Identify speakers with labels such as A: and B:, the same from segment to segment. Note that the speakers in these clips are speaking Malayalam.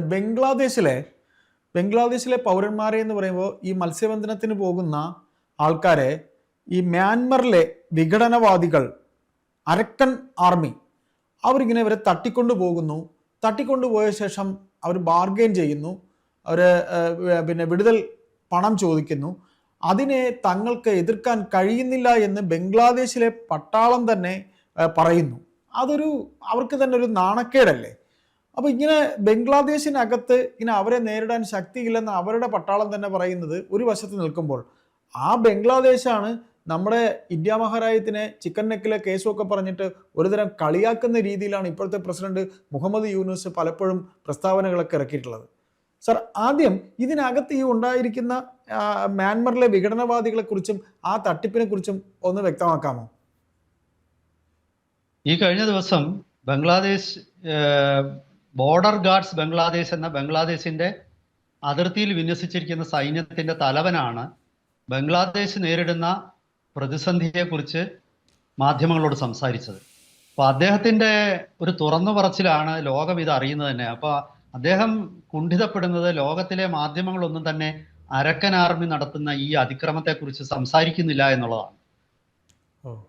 A: ബംഗ്ലാദേശിലെ ബംഗ്ലാദേശിലെ പൗരന്മാരെ എന്ന് പറയുമ്പോൾ ഈ മത്സ്യബന്ധനത്തിന് പോകുന്ന ആൾക്കാരെ ഈ മ്യാൻമറിലെ വിഘടനവാദികൾ അരക്കൻ ആർമി അവരിങ്ങനെ ഇവരെ തട്ടിക്കൊണ്ടു പോകുന്നു. തട്ടിക്കൊണ്ടു പോയ ശേഷം അവർ ബാർഗെയിൻ ചെയ്യുന്നു. അവർ പിന്നെ വിടുതൽ പണം ചോദിക്കുന്നു. അതിനെ തങ്ങൾക്ക് എതിർക്കാൻ കഴിയുന്നില്ല എന്ന് ബംഗ്ലാദേശിലെ പട്ടാളം തന്നെ പറയുന്നു. അതൊരു അവർക്ക് തന്നെ ഒരു നാണക്കേടല്ലേ? അപ്പോൾ ഇങ്ങനെ ബംഗ്ലാദേശിനകത്ത് ഇങ്ങനെ അവരെ നേരിടാൻ ശക്തിയില്ലെന്ന് അവരുടെ പട്ടാളം തന്നെ പറയുന്നത് ഒരു വശത്ത് നിൽക്കുമ്പോൾ ആ ബംഗ്ലാദേശാണ് നമ്മുടെ ഇന്ത്യ മഹാരാജ്യത്തിനെ ചിക്കൻ നെക്കിലെ കേസുമൊക്കെ പറഞ്ഞിട്ട് ഒരുതരം കളിയാക്കുന്ന രീതിയിലാണ് ഇപ്പോഴത്തെ പ്രസിഡന്റ് മുഹമ്മദ് യൂനുസ് പലപ്പോഴും പ്രസ്താവനകളൊക്കെ ഇറക്കിയിട്ടുള്ളത്. സർ ആദ്യം ഇതിനകത്ത് ഈ ഉണ്ടായിരിക്കുന്ന മ്യാൻമറിലെ വിഘടനവാദികളെ കുറിച്ചും ആ തട്ടിപ്പിനെ കുറിച്ചും ഒന്ന് വ്യക്തമാക്കാമോ?
B: ഈ കഴിഞ്ഞ ദിവസം ബംഗ്ലാദേശ് ബോർഡർ ഗാർഡ്സ് ബംഗ്ലാദേശ് എന്ന ബംഗ്ലാദേശിന്റെ അതിർത്തിയിൽ വിന്യസിച്ചിരിക്കുന്ന സൈന്യത്തിന്റെ തലവനാണ് ബംഗ്ലാദേശ് നേരിടുന്ന പ്രതിസന്ധിയെക്കുറിച്ച് മാധ്യമങ്ങളോട് സംസാരിച്ചത്. അപ്പോൾ അദ്ദേഹത്തിന്റെ ഒരു തുറന്നു പറച്ചിലാണ് ലോകം ഇത് അറിയുന്നത് തന്നെ. അപ്പോൾ അദ്ദേഹം കുണ്ഠിതപ്പെടുന്നത് ലോകത്തിലെ മാധ്യമങ്ങളൊന്നും തന്നെ അരക്കൻ ആർമി നടത്തുന്ന ഈ അതിക്രമത്തെക്കുറിച്ച് സംസാരിക്കുന്നില്ല എന്നുള്ളതാണ്.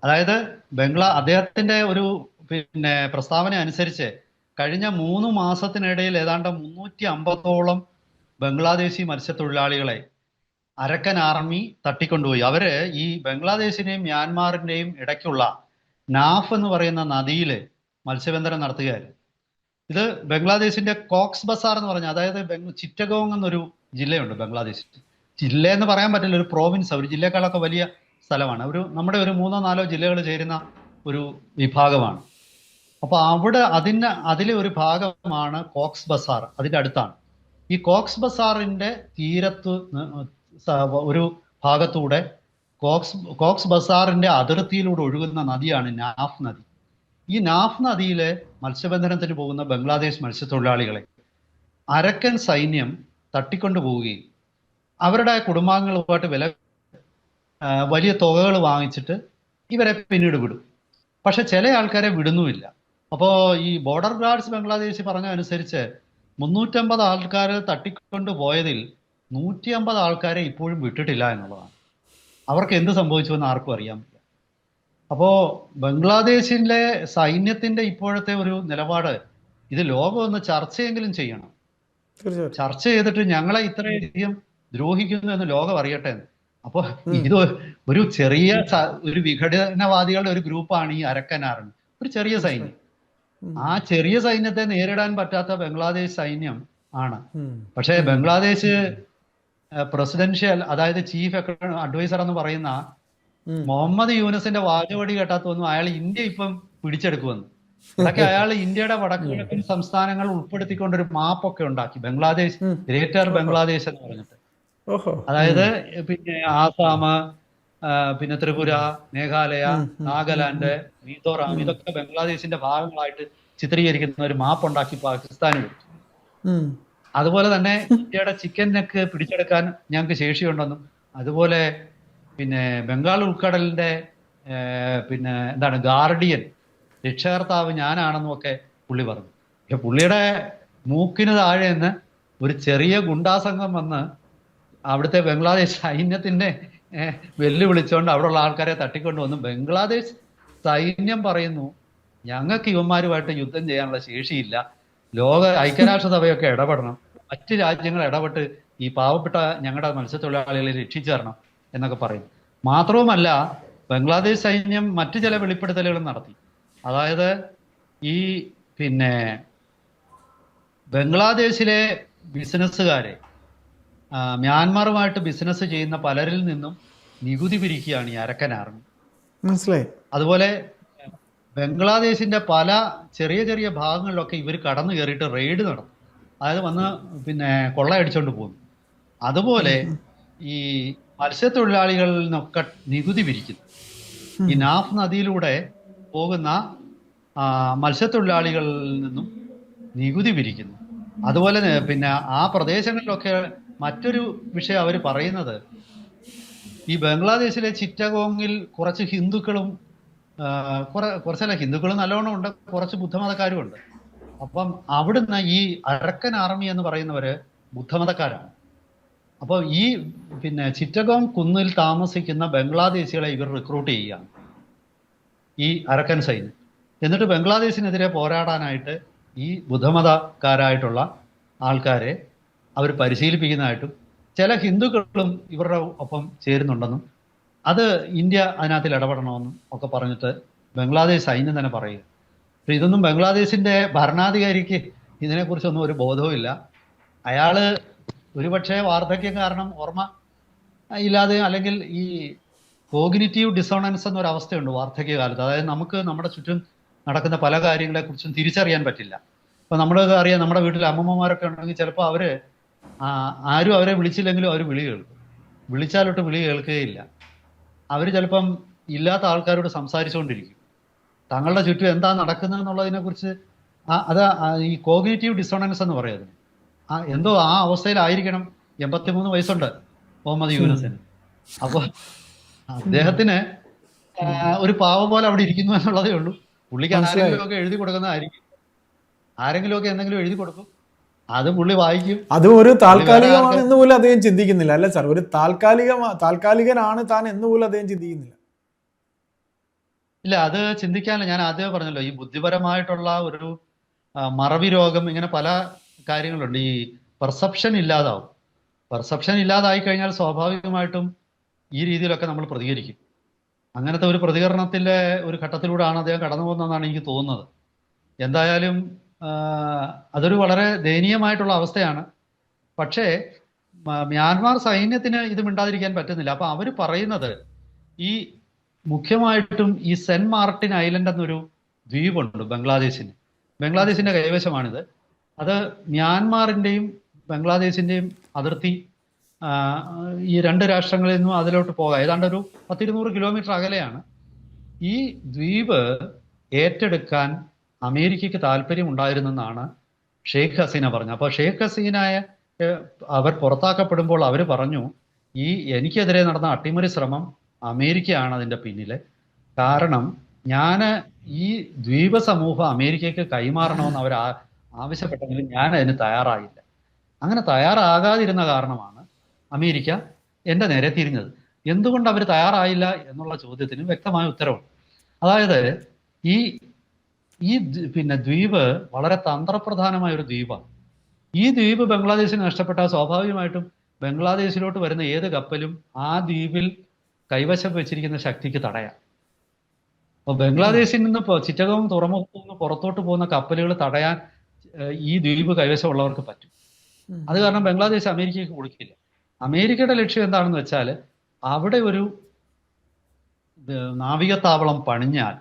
B: അതായത് ബംഗ്ലാ അദ്ദേഹത്തിന്റെ ഒരു പിന്നെ പ്രസ്താവന അനുസരിച്ച് കഴിഞ്ഞ മൂന്ന് മാസത്തിനിടയിൽ ഏതാണ്ട് മുന്നൂറ്റി അമ്പതോളം ബംഗ്ലാദേശി മത്സ്യത്തൊഴിലാളികളെ അരക്കൻ ആർമി തട്ടിക്കൊണ്ടുപോയി. അവർ ഈ ബംഗ്ലാദേശിന്റെയും മ്യാൻമാറിന്റെയും ഇടയ്ക്കുള്ള നാഫ് എന്ന് പറയുന്ന നദിയിൽ മത്സ്യബന്ധനം നടത്തുകയായിരുന്നു. ഇത് ബംഗ്ലാദേശിന്റെ കോക്സ് ബസാർ എന്ന് പറഞ്ഞ അതായത് ചിറ്റഗോങ് എന്നൊരു ജില്ലയുണ്ട് ബംഗ്ലാദേശിൽ. ജില്ല എന്ന് പറയാൻ പറ്റില്ല ഒരു പ്രോവിൻസ് ഒരു ജില്ലക്കാളൊക്കെ വലിയ സ്ഥലമാണ്. ഒരു നമ്മുടെ ഒരു മൂന്നോ നാലോ ജില്ലകൾ ചേരുന്ന ഒരു വിഭാഗമാണ്. അപ്പൊ അവിടെ അതിന് അതിലെ ഒരു ഭാഗമാണ് കോക്സ് ബസാർ അതിന്റെ അടുത്താണ്. ഈ കോക്സ് ബസാറിന്റെ തീരത്ത് ഒരു ഭാഗത്തൂടെ കോക്സ് കോക്സ് ബസാറിന്റെ അതിർത്തിയിലൂടെ ഒഴുകുന്ന നദിയാണ് നാഫ് നദി. ഈ നാഫ് നദിയിലെ മത്സ്യബന്ധനത്തിന് പോകുന്ന ബംഗ്ലാദേശ് മത്സ്യത്തൊഴിലാളികളെ അരക്കൻ സൈന്യം തട്ടിക്കൊണ്ടു പോവുകയും അവരുടെ കുടുംബാംഗങ്ങളുമായിട്ട് വില വലിയ തുകകൾ വാങ്ങിച്ചിട്ട് ഇവരെ പിന്നീട് വിടും. പക്ഷെ ചില ആൾക്കാരെ വിടുന്നുമില്ല. അപ്പോൾ ഈ ബോർഡർ ഗാർഡ്സ് ബംഗ്ലാദേശ് പറഞ്ഞ അനുസരിച്ച് മുന്നൂറ്റമ്പത് ആൾക്കാരെ തട്ടിക്കൊണ്ട് പോയതിൽ നൂറ്റി അമ്പത് ആൾക്കാരെ ഇപ്പോഴും വിട്ടിട്ടില്ല എന്നുള്ളതാണ്. അവർക്ക് എന്ത് സംഭവിച്ചു എന്ന് ആർക്കും അറിയാൻ പറ്റില്ല. അപ്പോ ബംഗ്ലാദേശിലെ സൈന്യത്തിന്റെ ഇപ്പോഴത്തെ ഒരു നിലപാട് ഇത് ലോകം ഒന്ന് ചർച്ചയെങ്കിലും ചെയ്യണം. ചർച്ച ചെയ്തിട്ട് ഞങ്ങളെ ഇത്രയധികം ദ്രോഹിക്കുന്നു എന്ന് ലോകം അറിയട്ടെ. അപ്പൊ ഇത് ഒരു ചെറിയ ഒരു വിഘടനവാദികളുടെ ഒരു ഗ്രൂപ്പാണ് ഈ അരക്കനാറിന്. ഒരു ചെറിയ സൈന്യം. ആ ചെറിയ സൈന്യത്തെ നേരിടാൻ പറ്റാത്ത ബംഗ്ലാദേശ് സൈന്യം ആണ്. പക്ഷേ ബംഗ്ലാദേശ് പ്രസിഡൻഷ്യൽ അതായത് ചീഫ് അഡ്വൈസർ എന്ന് പറയുന്ന മുഹമ്മദ് യൂനസിന്റെ വാചവടി കേട്ടാത്തൊന്നും അയാൾ ഇന്ത്യ ഇപ്പം പിടിച്ചെടുക്കുമെന്ന് അതൊക്കെ അയാൾ ഇന്ത്യയുടെ വടക്കു കിഴക്കൻ സംസ്ഥാനങ്ങൾ ഉൾപ്പെടുത്തിക്കൊണ്ട് ഒരു മാപ്പൊക്കെ ഉണ്ടാക്കി. ബംഗ്ലാദേശ് ഗ്രേറ്റർ ബംഗ്ലാദേശ് എന്ന് പറഞ്ഞിട്ട്. അതായത് പിന്നെ ആസാം പിന്നെ ത്രിപുര മേഘാലയ നാഗാലാൻഡ് മിസോറാം ഇതൊക്കെ ബംഗ്ലാദേശിന്റെ ഭാഗങ്ങളായിട്ട് ചിത്രീകരിക്കുന്ന ഒരു മാപ്പ് ഉണ്ടാക്കി പാകിസ്ഥാന് കൊടുത്തു അതുപോലെ തന്നെ ഇന്ത്യയുടെ ചിക്കൻ നെക്ക് പിടിച്ചെടുക്കാൻ ഞങ്ങൾക്ക് ശേഷിയുണ്ടെന്നും അതുപോലെ പിന്നെ ബംഗാൾ ഉൾക്കടലിന്റെ പിന്നെ എന്താണ് ഗാർഡിയൻ രക്ഷകർത്താവ് ഞാനാണെന്നും ഒക്കെ പുള്ളി പറഞ്ഞു. പക്ഷെ പുള്ളിയുടെ മൂക്കിന് താഴെ നിന്ന് ഒരു ചെറിയ ഗുണ്ടാസംഘം വന്ന് അവിടുത്തെ ബംഗ്ലാദേശ് സൈന്യത്തിന്റെ വെല്ലുവിളിച്ചുകൊണ്ട് അവിടെയുള്ള ആൾക്കാരെ തട്ടിക്കൊണ്ട് വന്നു. ബംഗ്ലാദേശ് സൈന്യം പറയുന്നു ഞങ്ങൾക്ക് ഇവന്മാരുമായിട്ട് യുദ്ധം ചെയ്യാനുള്ള ശേഷിയില്ല. ലോക ഐക്യരാഷ്ട്രസഭയൊക്കെ ഇടപെടണം. മറ്റ് രാജ്യങ്ങൾ ഇടപെട്ട് ഈ പാവപ്പെട്ട ഞങ്ങളുടെ മത്സ്യത്തൊഴിലാളികളെ രക്ഷിച്ചു തരണം എന്നൊക്കെ പറയും. മാത്രവുമല്ല ബംഗ്ലാദേശ് സൈന്യം മറ്റു ചില വെളിപ്പെടുത്തലുകളും നടത്തി. അതായത് ഈ പിന്നെ ബംഗ്ലാദേശിലെ ബിസിനസ്സുകാരെ മ്യാൻമാറുമായിട്ട് ബിസിനസ് ചെയ്യുന്ന പലരിൽ നിന്നും നികുതി പിരിക്കുകയാണ് ഈ അരക്കൻ ആർമി
A: മനസ്സിലായി.
B: അതുപോലെ ബംഗ്ലാദേശിന്റെ പല ചെറിയ ചെറിയ ഭാഗങ്ങളിലൊക്കെ ഇവർ കടന്നു കയറിയിട്ട് റെയ്ഡ് നടന്നു അതായത് വന്ന് പിന്നെ കൊള്ളയടിച്ചോണ്ട് പോകുന്നു. അതുപോലെ ഈ മത്സ്യത്തൊഴിലാളികളിൽ നിന്നൊക്കെ നികുതി പിരിക്കുന്നു. ഈ നാഫ് നദിയിലൂടെ പോകുന്ന മത്സ്യത്തൊഴിലാളികളിൽ നിന്നും നികുതി പിരിക്കുന്നു. അതുപോലെ പിന്നെ ആ പ്രദേശങ്ങളിലൊക്കെ മറ്റൊരു വിഷയം അവർ പറയുന്നത്. ഈ ബംഗ്ലാദേശിലെ ചിറ്റഗോങ്ങിൽ കുറച്ച് ഹിന്ദുക്കളും കുറെ കുറച്ചല്ല ഹിന്ദുക്കളും നല്ലോണം ഉണ്ട് കുറച്ച് ബുദ്ധമതക്കാരും ഉണ്ട് അപ്പം അവിടുന്ന് ഈ അരക്കൻ ആർമി എന്ന് പറയുന്നവര് ബുദ്ധമതക്കാരാണ്. അപ്പോൾ ഈ പിന്നെ ചിറ്റഗോം കുന്നിൽ താമസിക്കുന്ന ബംഗ്ലാദേശികളെ ഇവർ റിക്രൂട്ട് ചെയ്യുകയാണ്. ഈ അരക്കൻ സൈന്യം. എന്നിട്ട് ബംഗ്ലാദേശിനെതിരെ പോരാടാനായിട്ട് ഈ ബുദ്ധമതക്കാരായിട്ടുള്ള ആൾക്കാരെ അവർ പരിശീലിപ്പിക്കുന്നതായിട്ടും ചില ഹിന്ദുക്കളും ഇവരുടെ ഒപ്പം ചേരുന്നുണ്ടെന്നും അത് ഇന്ത്യ അതിനകത്തിൽ ഇടപെടണമെന്നും ഒക്കെ പറഞ്ഞിട്ട് ബംഗ്ലാദേശ് സൈന്യം തന്നെ പറയുക. പക്ഷെ ഇതൊന്നും ബംഗ്ലാദേശിന്റെ ഭരണാധികാരിക്ക് ഇതിനെക്കുറിച്ചൊന്നും ഒരു ബോധവുമില്ല അയാൾ ഒരുപക്ഷെ വാർദ്ധക്യം കാരണം ഓർമ്മ ഇല്ലാതെ അല്ലെങ്കിൽ ഈ കോഗ്നിറ്റീവ് ഡിസോണൻസ് എന്നൊരവസ്ഥയുണ്ട് വാർദ്ധക്യകാലത്ത്. അതായത് നമുക്ക് നമ്മുടെ ചുറ്റും നടക്കുന്ന പല കാര്യങ്ങളെക്കുറിച്ചും തിരിച്ചറിയാൻ പറ്റില്ല. ഇപ്പൊ നമ്മൾ അറിയാം നമ്മുടെ വീട്ടിൽ അമ്മമ്മമാരൊക്കെ ഉണ്ടെങ്കിൽ ചിലപ്പോൾ അവർ ആ, ആരും അവരെ വിളിച്ചില്ലെങ്കിലും അവർ വിളി കേൾക്കും. വിളിച്ചാലോട്ട് വിളി കേൾക്കുകയില്ല അവർ ചിലപ്പം ഇല്ലാത്ത ആൾക്കാരോട് സംസാരിച്ചുകൊണ്ടിരിക്കും തങ്ങളുടെ ചുറ്റും എന്താ നടക്കുന്നത് എന്നുള്ളതിനെ കുറിച്ച് അത് ഈ കോഗ്നേറ്റീവ് ഡിസോണൻസ് എന്ന് പറയുന്നത് ആ എന്തോ ആ അവസ്ഥയിലായിരിക്കണം എൺപത്തിമൂന്ന് വയസ്സുണ്ട് മുഹമ്മദ് യൂനസിന്. അപ്പൊ അദ്ദേഹത്തിന് ഒരു പാവം പോലെ അവിടെ ഇരിക്കുന്നു എന്നുള്ളതേ ഉള്ളൂ. പുള്ളിക്ക് ആരെങ്കിലുമൊക്കെ എഴുതി കൊടുക്കുന്നതായിരിക്കും. ആരെങ്കിലും ഒക്കെ എന്തെങ്കിലും എഴുതി കൊടുക്കും. അത് പുള്ളി വായിക്കും.
A: അത് ഒരു താൽക്കാലികമാണ് എന്ന് പോലും അദ്ദേഹം ചിന്തിക്കുന്നില്ല. അല്ല സാർ ഒരു താൽക്കാലിക താൽക്കാലികനാണ് താൻ എന്ന് പോലും അദ്ദേഹം ചിന്തിക്കുന്നില്ല.
B: ഇല്ല അത് ചിന്തിക്കാനില്ല. ഞാൻ ആദ്യമേ പറഞ്ഞല്ലോ ഈ ബുദ്ധിപരമായിട്ടുള്ള ഒരു മറവി രോഗം ഇങ്ങനെ പല കാര്യങ്ങളുണ്ട്. ഈ പെർസെപ്ഷൻ ഇല്ലാതാവും. പെർസെപ്ഷൻ ഇല്ലാതായി കഴിഞ്ഞാൽ സ്വാഭാവികമായിട്ടും ഈ രീതിയിലൊക്കെ നമ്മൾ പ്രതികരിക്കും. അങ്ങനത്തെ ഒരു പ്രതികരണത്തിന്റെ ഒരു ഘട്ടത്തിലൂടെയാണ് അദ്ദേഹം കടന്നു പോകുന്നതെന്നാണ് എനിക്ക് തോന്നുന്നത്. എന്തായാലും അതൊരു വളരെ ദയനീയമായിട്ടുള്ള അവസ്ഥയാണ്. പക്ഷേ മ്യാൻമാർ സൈന്യത്തിന് ഇത് മിണ്ടാതിരിക്കാൻ പറ്റുന്നില്ല. അപ്പൊ അവർ പറയുന്നത് ഈ മുഖ്യമായിട്ടും ഈ സെന്റ് മാർട്ടിൻ ഐലൻഡ് എന്നൊരു ദ്വീപുണ്ട് ബംഗ്ലാദേശിന്. ബംഗ്ലാദേശിന്റെ കൈവശമാണിത്. അത് മ്യാൻമാറിന്റെയും ബംഗ്ലാദേശിന്റെയും അതിർത്തി ഈ രണ്ട് രാഷ്ട്രങ്ങളിൽ നിന്നും അതിലോട്ട് പോകാം. ഏതാണ്ട് ഒരു പത്തിരുന്നൂറ് കിലോമീറ്റർ അകലെയാണ്. ഈ ദ്വീപ് ഏറ്റെടുക്കാൻ അമേരിക്കയ്ക്ക് താല്പര്യം ഉണ്ടായിരുന്നെന്നാണ് ഷെയ്ഖ് ഹസീന പറഞ്ഞത്. അപ്പോൾ ഷെയ്ഖ് ഹസീനായ അവർ പുറത്താക്കപ്പെടുമ്പോൾ അവർ പറഞ്ഞു ഈ എനിക്കെതിരെ നടന്ന അട്ടിമറി ശ്രമം അമേരിക്കയാണ് അതിന്റെ പിന്നിൽ. കാരണം ഞാൻ ഈ ദ്വീപ സമൂഹം അമേരിക്കയ്ക്ക് കൈമാറണമെന്ന് അവർ ആവശ്യപ്പെട്ടെങ്കിലും ഞാൻ അതിന് തയ്യാറായില്ല. അങ്ങനെ തയ്യാറാകാതിരുന്ന കാരണമാണ് അമേരിക്ക എന്റെ നേരെ തിരിഞ്ഞത്. എന്തുകൊണ്ട് അവർ തയ്യാറായില്ല എന്നുള്ള ചോദ്യത്തിന് വ്യക്തമായ ഉത്തരവുണ്ട്. അതായത് ഈ ഈ പിന്നെ ദ്വീപ് വളരെ തന്ത്രപ്രധാനമായ ഒരു ദ്വീപാണ്. ഈ ദ്വീപ് ബംഗ്ലാദേശിന് നഷ്ടപ്പെട്ടാൽ സ്വാഭാവികമായിട്ടും ബംഗ്ലാദേശിലോട്ട് വരുന്ന ഏത് കപ്പലും ആ ദ്വീപിൽ കൈവശം വെച്ചിരിക്കുന്ന ശക്തിക്ക് തടയാം. അപ്പൊ ബംഗ്ലാദേശിൽ നിന്ന് ചിറ്റകവും തുറമുഖത്തു നിന്ന് പുറത്തോട്ട് പോകുന്ന കപ്പലുകൾ തടയാൻ ഈ ദ്വീപ് കൈവശമുള്ളവർക്ക് പറ്റും. അത് കാരണം ബംഗ്ലാദേശ് അമേരിക്കയ്ക്ക് കൊടുക്കില്ല. അമേരിക്കയുടെ ലക്ഷ്യം എന്താണെന്ന് വെച്ചാൽ അവിടെ ഒരു നാവിക നാവികത്താവളം പണിഞ്ഞാൽ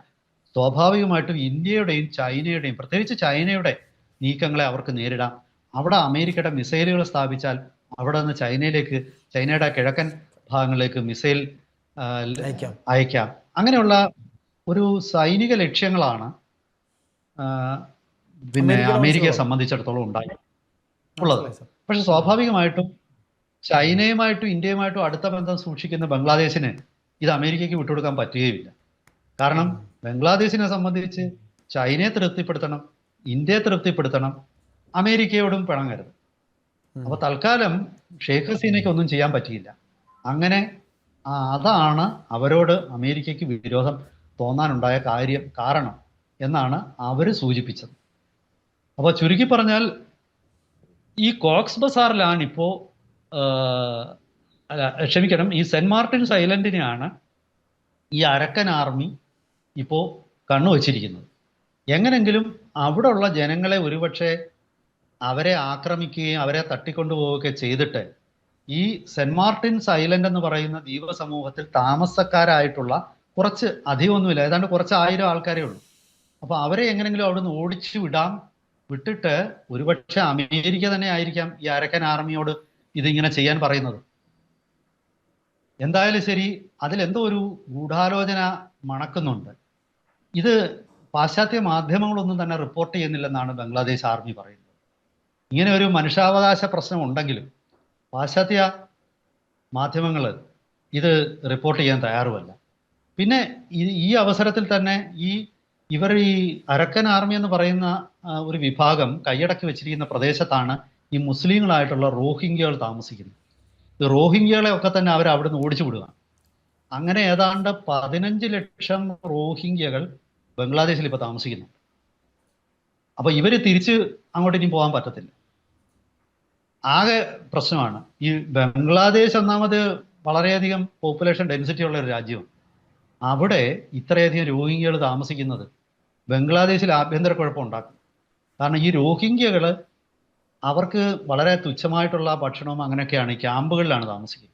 B: സ്വാഭാവികമായിട്ടും ഇന്ത്യയുടെയും ചൈനയുടെയും പ്രത്യേകിച്ച് ചൈനയുടെ നീക്കങ്ങളെ അവർക്ക് നേരിടാം. അവിടെ അമേരിക്കയുടെ മിസൈലുകൾ സ്ഥാപിച്ചാൽ അവിടെ നിന്ന് ചൈനയിലേക്ക് ചൈനയുടെ കിഴക്കൻ ഭാഗങ്ങളിലേക്ക് മിസൈൽ
A: അയക്കാം.
B: അങ്ങനെയുള്ള ഒരു സൈനിക ലക്ഷ്യങ്ങളാണ് പിന്നെ അമേരിക്കയെ. സംബന്ധിച്ചിടത്തോളം ഉണ്ടായി ഉള്ളത്. പക്ഷെ സ്വാഭാവികമായിട്ടും ചൈനയുമായിട്ടും ഇന്ത്യയുമായിട്ടും അടുത്ത ബന്ധം സൂക്ഷിക്കുന്ന ബംഗ്ലാദേശിന് ഇത് അമേരിക്കയ്ക്ക് വിട്ടുകൊടുക്കാൻ പറ്റുകയില്ല കാരണം ബംഗ്ലാദേശിനെ സംബന്ധിച്ച് ചൈനയെ തൃപ്തിപ്പെടുത്തണം ഇന്ത്യയെ തൃപ്തിപ്പെടുത്തണം അമേരിക്കയോടും പിണങ്ങരുത്. അപ്പൊ തൽക്കാലം ഷെയ്ഖ് ഹസീനയ്ക്ക് ഒന്നും ചെയ്യാൻ പറ്റിയില്ല. അങ്ങനെ അതാണ് അവരോട് അമേരിക്കയ്ക്ക് വിരോധം തോന്നാനുണ്ടായ കാര്യം കാരണം എന്നാണ് അവർ സൂചിപ്പിച്ചത്. അപ്പൊ ചുരുക്കി പറഞ്ഞാൽ ഈ കോക്സ് ബസാറിലാണ് ഇപ്പോ ക്ഷമിക്കണം ഈ സെന്റ് മാർട്ടിൻസ് ഐലൻഡിനെയാണ് ഈ അരക്കൻ ആർമി ഇപ്പോ വച്ചിരിക്കുന്നത് എങ്ങനെങ്കിലും അവിടെ ഉള്ള ജനങ്ങളെ ഒരുപക്ഷെ അവരെ ആക്രമിക്കുകയും അവരെ തട്ടിക്കൊണ്ടുപോവുകയൊക്കെ ചെയ്തിട്ട് ഈ സെന്റ് മാർട്ടിൻസ് ഐലൻഡ് എന്ന് പറയുന്ന ദ്വീപ സമൂഹത്തിൽ താമസക്കാരായിട്ടുള്ള കുറച്ച് അധികമൊന്നുമില്ല. ഏതാണ്ട് കുറച്ച് ആയിരം ആൾക്കാരേ ഉള്ളൂ. അപ്പോൾ അവരെ എങ്ങനെങ്കിലും അവിടുന്ന് ഓടിച്ചു വിടാം. വിട്ടിട്ട് ഒരുപക്ഷെ അമേരിക്ക തന്നെ ആയിരിക്കാം ഈ അരക്കൻ ആർമിയോട് ഇതിങ്ങനെ ചെയ്യാൻ പറയുന്നത്. എന്തായാലും ശരി അതിലെന്തോ ഒരു ഗൂഢാലോചന മണക്കുന്നുണ്ട്. ഇത് പാശ്ചാത്യ മാധ്യമങ്ങളൊന്നും തന്നെ റിപ്പോർട്ട് ചെയ്യുന്നില്ലെന്നാണ് ബംഗ്ലാദേശ് ആർമി പറയുന്നത്. ഇങ്ങനെ ഒരു മനുഷ്യാവകാശ പ്രശ്നം ഉണ്ടെങ്കിലും പാശ്ചാത്യ മാധ്യമങ്ങൾ ഇത് റിപ്പോർട്ട് ചെയ്യാൻ തയ്യാറുമല്ല. പിന്നെ ഈ അവസരത്തിൽ തന്നെ ഈ ഇവർ ഈ അരക്കൻ ആർമി എന്ന് പറയുന്ന ഒരു വിഭാഗം കൈയടക്കി വെച്ചിരിക്കുന്ന പ്രദേശത്താണ് ഈ മുസ്ലിങ്ങളായിട്ടുള്ള റോഹിംഗ്യകൾ താമസിക്കുന്നത്. ഈ റോഹിംഗ്യകളെ ഒക്കെ തന്നെ അവർ അവിടുന്ന് ഓടിച്ചു വിടുകയാണ്. അങ്ങനെ ഏതാണ്ട് പതിനഞ്ച് ലക്ഷം റോഹിംഗ്യകൾ ബംഗ്ലാദേശിൽ ഇപ്പോൾ താമസിക്കുന്നു. അപ്പോൾ ഇവർ തിരിച്ച് അങ്ങോട്ട് ഇനി പോകാൻ പറ്റത്തില്ല. ആകെ പ്രശ്നമാണ്. ഈ ബംഗ്ലാദേശ് ഒന്നാമത് വളരെയധികം പോപ്പുലേഷൻ ഡെൻസിറ്റി ഉള്ള ഒരു രാജ്യമാണ്. അവിടെ ഇത്രയധികം രോഹിംഗ്യകൾ താമസിക്കുന്നത് ബംഗ്ലാദേശിൽ ആഭ്യന്തര കുഴപ്പം ഉണ്ടാക്കും. കാരണം ഈ രോഹിംഗ്യകൾ അവർക്ക് വളരെ തുച്ഛമായിട്ടുള്ള ഭക്ഷണവും അങ്ങനെയൊക്കെയാണ് ഈ ക്യാമ്പുകളിലാണ് താമസിക്കുന്നത്.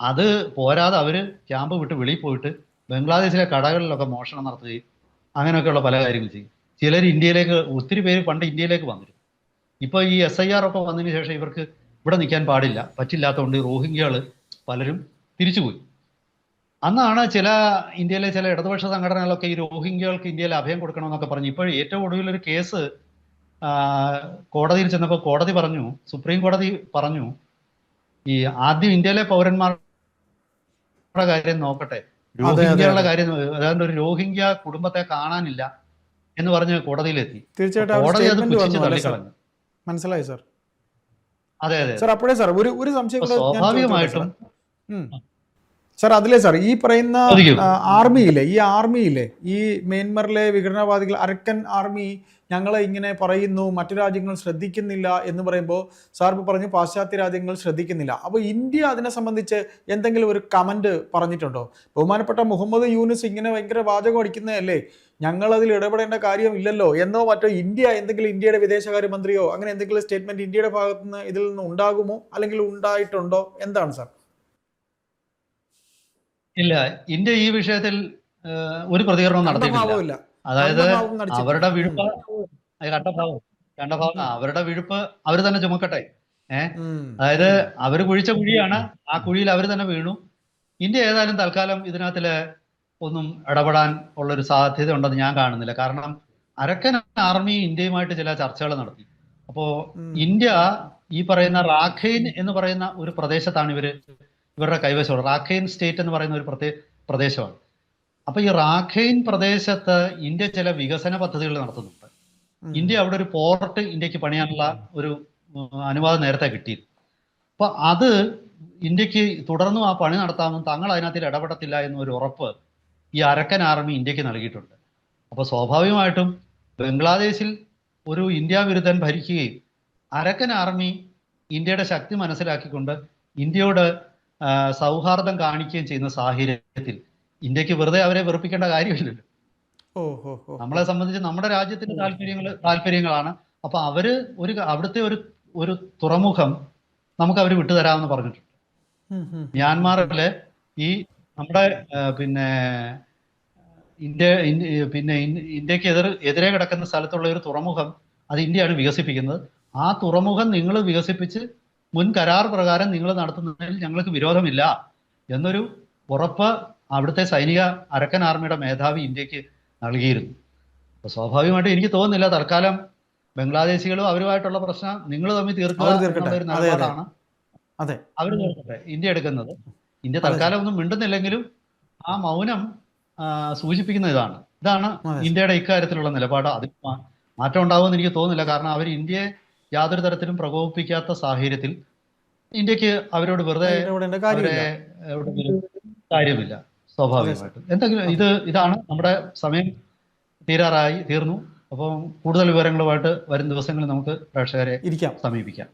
B: അത് പോരാതെ അവർ ക്യാമ്പ് വിട്ട് വെളിയിൽ പോയിട്ട് ബംഗ്ലാദേശിലെ കടകളിലൊക്കെ മോഷണം നടത്തുകയും അങ്ങനെയൊക്കെയുള്ള പല കാര്യങ്ങൾ ചെയ്യും. ചിലർ ഇന്ത്യയിലേക്ക് ഒത്തിരി പേര് പണ്ട് ഇന്ത്യയിലേക്ക് വന്നിരുന്നു. ഇപ്പൊ ഈ എസ് ഐ ആർ ഒക്കെ വന്നതിന് ശേഷം ഇവർക്ക് ഇവിടെ നിൽക്കാൻ പാടില്ല. പറ്റില്ലാത്തതുകൊണ്ട് റോഹിംഗ്യകൾ പലരും തിരിച്ചുപോയി. അന്നാണ് ചില ഇന്ത്യയിലെ ചില ഇടതുപക്ഷ സംഘടനകളൊക്കെ ഈ റോഹിംഗ്യകൾക്ക് ഇന്ത്യയിൽ അഭയം കൊടുക്കണമെന്നൊക്കെ പറഞ്ഞു. ഇപ്പോൾ ഏറ്റവും ഒടുവിൽ ഒരു കേസ് കോടതിയിൽ ചെന്നപ്പോൾ കോടതി പറഞ്ഞു സുപ്രീം കോടതി പറഞ്ഞു ഈ ആദ്യം ഇന്ത്യയിലെ പൗരന്മാരുടെ കാര്യം നോക്കട്ടെ. രോഹിംഗ്യകളുടെ കാര്യം അതായത് ഒരു രോഹിംഗ്യ കുടുംബത്തെ കാണാനില്ല എന്ന് പറഞ്ഞ് കോടതിയിലെത്തി.
A: തീർച്ചയായിട്ടും
B: കോടതി അത് പുച്ഛിച്ച്
A: സർ?
B: തള്ളിക്കളഞ്ഞു.
A: മനസ്സിലായി സർ.
B: അതെ അതെ
A: സർ അപ്പോഴേ സാർ ഒരു ഒരു സംശയം
B: സ്വാഭാവികമായിട്ടും
A: സാർ? അതിലെ സാർ ഈ പറയുന്ന. ആർമിയിലെ ഈ ആർമിയിലെ ഈ മ്യാൻമറിലെ വിഘടനവാദികൾ അരക്കൻ ആർമി ഞങ്ങളെ ഇങ്ങനെ പറയുന്നു മറ്റു രാജ്യങ്ങൾ ശ്രദ്ധിക്കുന്നില്ല എന്ന് പറയുമ്പോൾ സാർ പറഞ്ഞു പാശ്ചാത്യ രാജ്യങ്ങൾ ശ്രദ്ധിക്കുന്നില്ല. അപ്പോൾ ഇന്ത്യ അതിനെ സംബന്ധിച്ച് എന്തെങ്കിലും ഒരു കമന്റ് പറഞ്ഞിട്ടുണ്ടോ? ബഹുമാനപ്പെട്ട മുഹമ്മദ് യൂനുസ് ഇങ്ങനെ ഭയങ്കര വാചകം അടിക്കുന്നതല്ലേ? ഞങ്ങൾ അതിൽ ഇടപെടേണ്ട കാര്യമില്ലല്ലോ എന്നോ മറ്റോ ഇന്ത്യ എന്തെങ്കിലും ഇന്ത്യയുടെ വിദേശകാര്യമന്ത്രിയോ അങ്ങനെ എന്തെങ്കിലും സ്റ്റേറ്റ്മെന്റ് ഇന്ത്യയുടെ ഭാഗത്തു നിന്ന് ഇതിൽ നിന്ന് ഉണ്ടാകുമോ? അല്ലെങ്കിൽ ഉണ്ടായിട്ടുണ്ടോ? എന്താണ് സാർ?
B: ഇല്ല. ഇന്ത്യ ഈ വിഷയത്തിൽ ഒരു പ്രതികരണവും നടത്തിയിട്ടില്ല. അതായത് അവരുടെ വിഴുപ്പ് കണ്ടഭാവം കണ്ട ഭാവം കണ്ട ഭാവം അവരുടെ വിഴുപ്പ് അവർ തന്നെ ചുമക്കട്ടെ.
A: ഏഹ്
B: അതായത് അവർ കുഴിച്ച കുഴിയാണ്. ആ കുഴിയിൽ അവർ തന്നെ വീണു. ഇന്ത്യ ഏതായാലും തൽക്കാലം ഇതിനകത്തിൽ ഒന്നും ഇടപെടാൻ ഉള്ള ഒരു സാധ്യത ഉണ്ടെന്ന് ഞാൻ കാണുന്നില്ല. കാരണം അരക്കൻ ആർമി ഇന്ത്യയുമായിട്ട് ചില ചർച്ചകൾ നടത്തി. അപ്പോ ഇന്ത്യ ഈ പറയുന്ന റാഖൈൻ എന്ന് പറയുന്ന ഒരു പ്രദേശത്താണ് ഇവർ ഇവരുടെ കൈവശമുള്ളത്. റാഖൈൻ സ്റ്റേറ്റ് എന്ന് പറയുന്ന ഒരു പ്രത്യേക പ്രദേശമാണ്. അപ്പൊ ഈ റാഖൈൻ പ്രദേശത്ത് ഇന്ത്യ ചില വികസന പദ്ധതികൾ നടത്തുന്നുണ്ട്. ഇന്ത്യ അവിടെ ഒരു പോർട്ട് ഇന്ത്യയ്ക്ക് പണിയാനുള്ള ഒരു അനുവാദം നേരത്തെ കിട്ടി അപ്പൊ അത് ഇന്ത്യയ്ക്ക് തുടർന്നും ആ പണി നടത്താമെന്നും തങ്ങൾ അതിനകത്തിൽ ഇടപെടത്തില്ല എന്നൊരു ഉറപ്പ് ഈ അരക്കൻ ആർമി ഇന്ത്യയ്ക്ക് നൽകിയിട്ടുണ്ട്. അപ്പൊ സ്വാഭാവികമായിട്ടും ബംഗ്ലാദേശിൽ ഒരു ഇന്ത്യ വിരുദ്ധൻ ഭരിക്കുകയും അരക്കൻ ആർമി ഇന്ത്യയുടെ ശക്തി മനസ്സിലാക്കിക്കൊണ്ട് ഇന്ത്യയോട് സൗഹാർദ്ദം കാണിക്കുകയും ചെയ്യുന്ന സാഹചര്യത്തിൽ ഇന്ത്യയ്ക്ക് വെറുതെ അവരെ വെറുപ്പിക്കേണ്ട കാര്യമില്ലല്ലോ. നമ്മളെ സംബന്ധിച്ച് നമ്മുടെ രാജ്യത്തിന്റെ താല്പര്യങ്ങൾ താല്പര്യങ്ങളാണ്. അപ്പൊ അവർ ഒരു അവിടുത്തെ ഒരു ഒരു തുറമുഖം നമുക്ക് അവർ വിട്ടുതരാമെന്ന് പറഞ്ഞിട്ടുണ്ട്. മ്യാൻമാറിലെ ഈ നമ്മുടെ പിന്നെ ഇന്ത്യ ഇന്ത്യ- പിന്നെ ഇന്ത്യയ്ക്ക് എതിർ എതിരെ കിടക്കുന്ന സ്ഥലത്തുള്ള ഒരു തുറമുഖം അത് ഇന്ത്യയാണ് വികസിപ്പിക്കുന്നത്. ആ തുറമുഖം നിങ്ങൾ വികസിപ്പിച്ച് മുൻ കരാർ പ്രകാരം നിങ്ങൾ നടത്തുന്നതിൽ ഞങ്ങൾക്ക് വിരോധമില്ല. എന്നൊരു ഉറപ്പ് അവിടുത്തെ സൈനിക അരക്കൻ ആർമിയുടെ മേധാവി ഇന്ത്യയ്ക്ക് നൽകിയിരുന്നു. അപ്പൊ സ്വാഭാവികമായിട്ടും എനിക്ക് തോന്നുന്നില്ല തൽക്കാലം ബംഗ്ലാദേശികളും അവരുമായിട്ടുള്ള പ്രശ്നം നിങ്ങൾ തമ്മിൽ തീർക്കുക
A: അവർ തീർക്കട്ടെ.
B: ഇന്ത്യ എടുക്കുന്നത്. ഇന്ത്യ തൽക്കാലം ഒന്നും മിണ്ടുന്നില്ലെങ്കിലും ആ മൗനം സൂചിപ്പിക്കുന്ന ഇതാണ്. ഇതാണ്. ഇന്ത്യയുടെ ഇക്കാര്യത്തിലുള്ള നിലപാട്. അതിൽ മാറ്റം ഉണ്ടാവുമെന്ന് എനിക്ക് തോന്നുന്നില്ല. കാരണം അവർ ഇന്ത്യയെ യാതൊരു തരത്തിലും പ്രകോപിപ്പിക്കാത്ത സാഹചര്യത്തിൽ ഇന്ത്യയ്ക്ക് അവരോട് വെറുതെ കാര്യമില്ല. സ്വാഭാവികമായിട്ടും. എന്തെങ്കിലും ഇത് ഇതാണ് നമ്മുടെ സമയം തീരാറായി തീർന്നു. അപ്പം കൂടുതൽ വിവരങ്ങളുമായിട്ട് വരും ദിവസങ്ങളിൽ നമുക്ക് പ്രേക്ഷകരെ
A: ഇരിക്കാം.
B: സമീപിക്കാം.